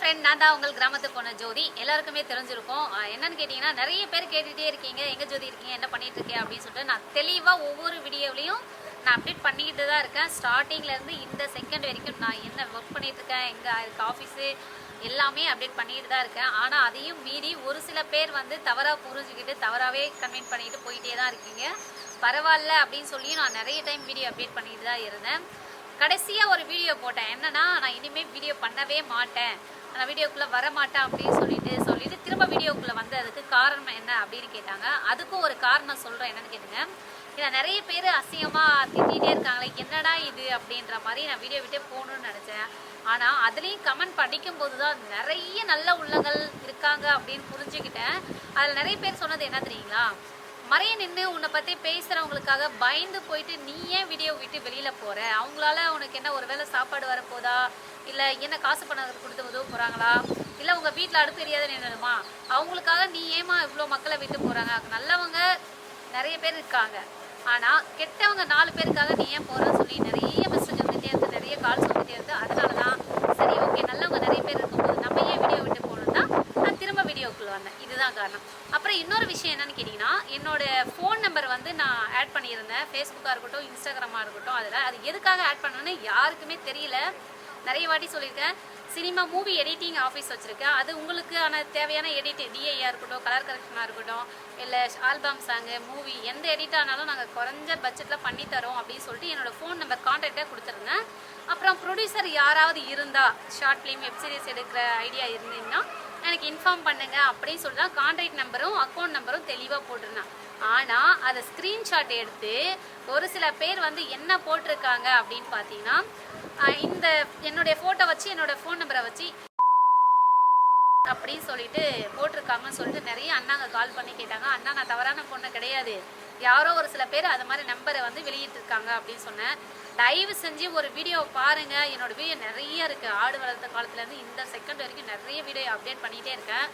Friend நான் தான் உங்கள் கிராமத்துக்கு போன ஜோதி. எல்லாருக்குமே தெரிஞ்சிருக்கும். என்னன்னு கேட்டிங்கன்னா நிறைய பேர் கேட்டுகிட்டே இருக்கீங்க. எங்கே ஜோதி இருக்கீங்க? என்ன பண்ணிட்டு இருக்கீங்க அப்படின்னு சொல்லிட்டு நான் தெளிவாக ஒவ்வொரு வீடியோவிலையும் நான் அப்டேட் பண்ணிக்கிட்டு தான் இருக்கேன். ஸ்டார்டிங்லேருந்து இந்த செகண்ட் வரைக்கும் நான் என்ன ஒர்க் பண்ணிட்டு இருக்கேன் எங்கே இருக்க ஆஃபீஸு எல்லாமே அப்டேட் பண்ணிட்டு தான் இருக்கேன். ஆனால் அதையும் மீறி ஒரு சில பேர் வந்து தவறாக புரிஞ்சுக்கிட்டு தவறாகவே கன்வென்ட் பண்ணிட்டு போயிட்டே தான் இருக்கீங்க. பரவாயில்ல அப்படின்னு சொல்லி நான் நிறைய டைம் வீடியோ அப்டேட் பண்ணிட்டு தான் இருந்தேன். கடைசியாக ஒரு வீடியோ போட்டேன். என்னன்னா நான் இனிமேல் வீடியோ பண்ணவே மாட்டேன். நான் வீடியோக்குள்ளே வர மாட்டேன் அப்படின்னு சொல்லிட்டு சொல்லிட்டு திரும்ப வீடியோக்குள்ளே வந்ததுக்கு காரணம் என்ன அப்படின்னு கேட்டாங்க. அதுக்கும் ஒரு காரணம் சொல்கிறேன் என்னன்னு கேட்டுங்க. இதை நிறைய பேர் அசிங்கமாக திட்டிகிட்டே இருக்காங்களே என்னடா இது அப்படின்ற மாதிரி நான் வீடியோ விட்டே போகணும்னு நினச்சேன். ஆனால் அதுலேயும் கமெண்ட் படிக்கும்போது தான் நிறைய நல்ல உள்ளங்கள் இருக்காங்க அப்படின்னு புரிஞ்சுக்கிட்டேன். அதில் நிறைய பேர் சொன்னது என்ன தெரியுங்களா? மறைய நின்று உன்னை பற்றி பேசுகிறவங்களுக்காக பயந்து போயிட்டு நீ ஏன் வீடியோ விட்டு வெளியில் போகிற அவங்களால உனக்கு என்ன ஒரு வேளை சாப்பாடு வரப்போதா? இல்லை என்ன காசு பணம் கொடுத்து உதவ போகிறாங்களா இல்லை உங்கள் வீட்டில் அடுப்பு எரியாத நின்றுமா அவங்களுக்காக நீ ஏமா இவ்வளோ மக்களை விட்டு போகிறாங்க நல்லவங்க நிறைய பேர் இருக்காங்க. ஆனால் கெட்டவங்க நாலு பேருக்காக நீ ஏன் போகிறன்னு சொல்லி நிறைய மெசேஜ் வந்துட்டே இருந்து நிறைய கால்ஸ் வந்துட்டே இருந்து அதனால தான் சரி ஓகே நல்லவங்க நிறைய பேர் இருக்கும்போது நம்ம ஏன் வீடியோ விட்டு போகணும் தான் நான் திரும்ப வீடியோக்குள்ள வந்தேன். இதுதான் காரணம். அப்புறம் இன்னொரு விஷயம் என்னன்னு கேட்டிங்கன்னா என்னோட ஃபோன் நம்பர் வந்து நான் ஆட் பண்ணியிருந்தேன். ஃபேஸ்புக்காக இருக்கட்டும் இன்ஸ்டாகிராமாக இருக்கட்டும் அதில் அது எதுக்காக ஆட் பண்ணணும்னு யாருக்குமே தெரியல. நிறைய வாட்டி சொல்லியிருக்கேன். சினிமா மூவி எடிட்டிங் ஆஃபீஸ் வச்சுருக்கேன். அது உங்களுக்கான தேவையான எடிட் டிஐயாக இருக்கட்டும் கலர் கரெக்ஷனாக இருக்கட்டும் இல்லை ஆல்பம் சாங்கு மூவி எந்த எடிட் ஆனாலும் நாங்கள் குறைஞ்ச பட்ஜெட்டில் பண்ணித்தரோம் அப்படின்னு சொல்லிட்டு என்னோடய ஃபோன் நம்பர் கான்டாக்டாக கொடுத்துருந்தேன். ப்ரொடியூசர் யாராவது இருந்தால் ஷார்ட் ஃபிலிம் வெப்சீரிஸ் எடுக்கிற ஐடியா இருந்தீங்கன்னா எனக்கு இன்ஃபார்ம் பண்ணுங்க. அப்படின்னு சொல்லி தான் கான்டாக்ட் நம்பரும் அக்கௌண்ட் நம்பரும் தெளிவாக போட்டிருந்தான். ஆனால் அதை ஸ்க்ரீன்ஷாட் எடுத்து ஒரு சில பேர் வந்து என்ன போட்டிருக்காங்க அப்படின்னு பார்த்தீங்கன்னா இந்த என்னுடைய ஃபோட்டோ வச்சு என்னோட ஃபோன் நம்பரை வச்சு அப்படின்னு சொல்லிட்டு போட்டிருக்காங்கன்னு சொல்லிட்டு நிறைய அண்ணாங்க கால் பண்ணி கேட்டாங்க. அண்ணா நான் தவறான பொண்ணு கிடையாது. யாரோ ஒரு சில பேர் அது மாதிரி நம்பரை வந்து வெளியிட்டிருக்காங்க அப்படின்னு சொன்னேன். தயவு செஞ்சு ஒரு வீடியோ பாருங்க. என்னோட வீடியோ நிறைய இருக்கு. ஆடு வளர்த்த காலத்துலேருந்து இந்த செகண்ட் வரைக்கும் நிறைய வீடியோ அப்டேட் பண்ணிகிட்டே இருக்கேன்.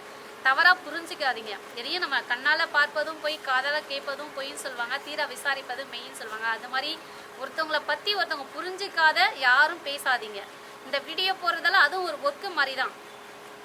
தவறாக புரிஞ்சுக்காதீங்க. எதையும் நம்ம கண்ணால் பார்ப்பதும் போய் காதால் கேட்பதும் பொய்ன்னு சொல்லுவாங்க. தீர விசாரிப்பது மெய்ன்னு சொல்லுவாங்க. அது மாதிரி ஒருத்தவங்கள பற்றி ஒருத்தவங்க புரிஞ்சுக்காத யாரும் பேசாதீங்க. இந்த வீடியோ போடுறதெல்லாம் அதுவும் ஒரு ஒர்க்கு மாதிரி தான்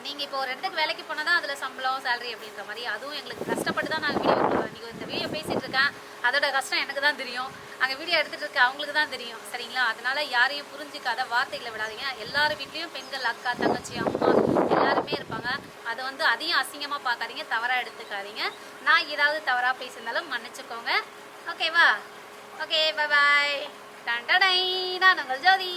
நீங்கள் இப்போ ஒரு இடத்துக்கு வேலைக்கு போனால் தான் அதில் சம்பளம் சேலரி அப்படின்ற மாதிரி. அதுவும் எங்களுக்கு கஷ்டப்பட்டு தான் நாங்கள் வீடியோ நீங்கள் இந்த வீடியோ பேசிகிட்டு இருக்கேன். அதோட கஷ்டம் எனக்கு தான் தெரியும். அங்கே வீடியோ எடுத்துகிட்டு இருக்க அவங்களுக்கு தான் தெரியும். சரிங்களா? அதனால் யாரையும் புரிஞ்சுக்காத வார்த்தைகளை விடாதீங்க. எல்லார் வீட்லேயும் பெண்கள் அக்கா தங்கச்சி அம்மா எல்லாருமே இருப்பாங்க. அதை வந்து அதையும் அசிங்கமாக பார்க்காதீங்க. தவறாக எடுத்துக்காதீங்க. நான் ஏதாவது தவறாக பேசியிருந்தாலும் மன்னிச்சுக்கோங்க. ஓகேவா ஓகே பாய் டன் டடை நான் உங்கள் ஜோதி.